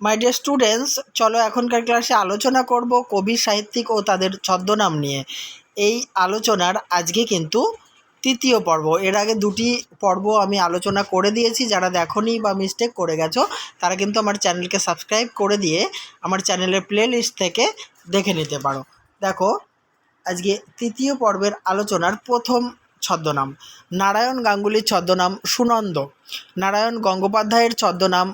My dear students চলো এখনকার ক্লাসে আলোচনা করব কবি, সাহিত্যিক ও তাদের ছদ্মনাম নিয়ে। এই আলোচনার আজকে কিন্তু তৃতীয় পর্ব। এর আগে দুটি পর্ব আমি আলোচনা করে দিয়েছি, যারা দেখোনি বা মিস্টেক করে গেছো, তারা কিন্তু আমার চ্যানেলকে সাবস্ক্রাইব করে দিয়ে আমার চ্যানেলের প্লে লিস্ট থেকে দেখে নিতে পারো। দেখো, আজকে তৃতীয় পর্বের আলোচনার প্রথম ছদ্মনাম। নারায়ণ গাঙ্গুলির ছদ্মনাম সুনন্দ। নারায়ণ গঙ্গোপাধ্যায়ের ছদ্মনাম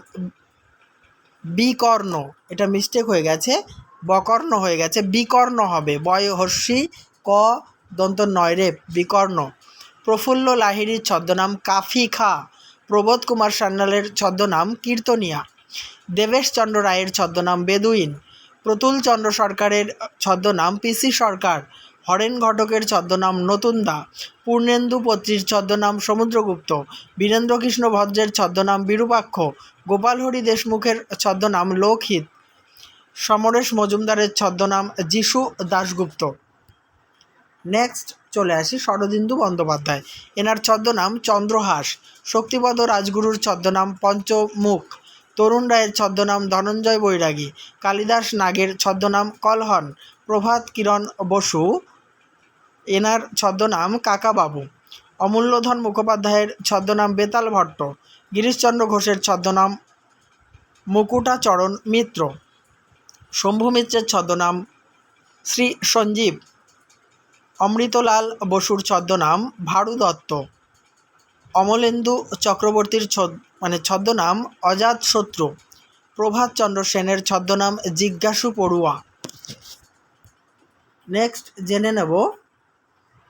বিকর্ণ, এটা মিস্টেক হয়ে গেছে, বকর্ণ হয়ে গেছে, বিকর্ণ হবে বয় হর্ষি ক দন্ত নয় রে, বিকর্ণ। প্রফুল্ল লাহিড়ির ছদ্মনাম কাফি খা, প্রবোধ কুমার সান্যালের ছদ্মনাম কীর্তনিয়া। দেবেশচন্দ্র রায়ের ছদ্মনাম বেদুইন। প্রতুল চন্দ্র সরকারের ছদ্মনাম পিসি সরকার। হরেন ঘটকের ছদ্মনাম নতুনদা পূর্ণেন্দু পত্রীর ছদ্মনাম সমুদ্রগুপ্ত বীরেন্দ্রকৃষ্ণ ভদ্রের ছদ্মনাম বিরূপাক্ষ গোপালহরি দেশমুখের ছদ্মনাম লোকহিত, সমরেশ মজুমদারের ছদ্মনাম যিশু দাশগুপ্ত। নেক্সট চলে আসি শরদিন্দু বন্দ্যোপাধ্যায়। এনার ছদ্মনাম চন্দ্রহাস, শক্তিপদ রাজগুরুর ছদ্মনাম পঞ্চমুখ, তরুণ রায়ের ছদ্মনাম ধনঞ্জয় বৈরাগী, কালিদাস নাগের ছদ্মনাম কলহন, প্রভাত কিরণ বসু এনার ছদ্মনাম কাকাবাবু। অমূল্যধন মুখোপাধ্যায়ের ছদ্মনাম বেতাল ভট্ট। গিরিশচন্দ্র ঘোষের ছদ্মনাম মুকুটাচরণ মিত্র। শম্ভু মিত্রের ছদ্মনাম শ্রী সঞ্জীব। অমৃতলাল বসুর ছদ্মনাম ভারু দত্ত। অমলেন্দু চক্রবর্তীর মানে ছদ্মনাম অজাত শত্রু। প্রভাতচন্দ্র সেনের ছদ্মনাম জিজ্ঞাসু পড়ুয়া। নেক্সট জেনে নেব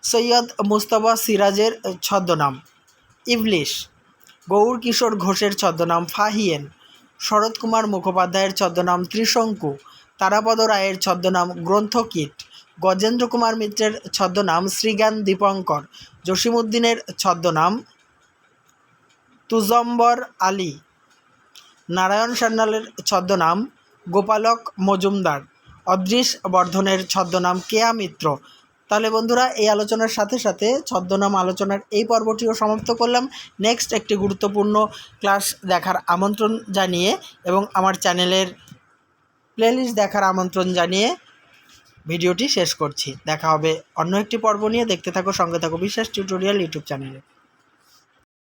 সৈয়দ মুস্তফা সিরাজের ছদ্মনাম। ইবলিশ। গৌর কিশোর ঘোষের ছদ্মনাম ফাহিয়েন। শরৎ কুমার মুখোপাধ্যায়ের ছদ্মনাম ত্রিশঙ্কু। তারাপদ রায়ের ছদ্মনাম গ্রন্থকীট। গজেন্দ্র কুমার মিত্রের ছদ্মনাম শ্রীজ্ঞান দীপঙ্কর। জসিমুদ্দিনের ছদ্মনাম তুজম্বর আলী। নারায়ণ সান্যালের ছদ্মনাম গোপালক মজুমদার। অদৃশ বর্ধনের ছদ্মনাম কেয়া মিত্র। তাহলে বন্ধুরা, এই আলোচনার সাথে সাথে ছদ্মনাম আলোচনার এই পর্বটিও সমাপ্ত করলাম। নেক্সট একটি গুরুত্বপূর্ণ ক্লাস দেখার আমন্ত্রণ জানিয়ে এবং আমার চ্যানেলের প্লেলিস্ট দেখার আমন্ত্রণ জানিয়ে ভিডিওটি শেষ করছি। দেখা হবে অন্য একটি পর্ব নিয়ে। দেখতে থাকো, সঙ্গে থাকো বিশ্বাস টিউটোরিয়াল ইউটিউব চ্যানেলে।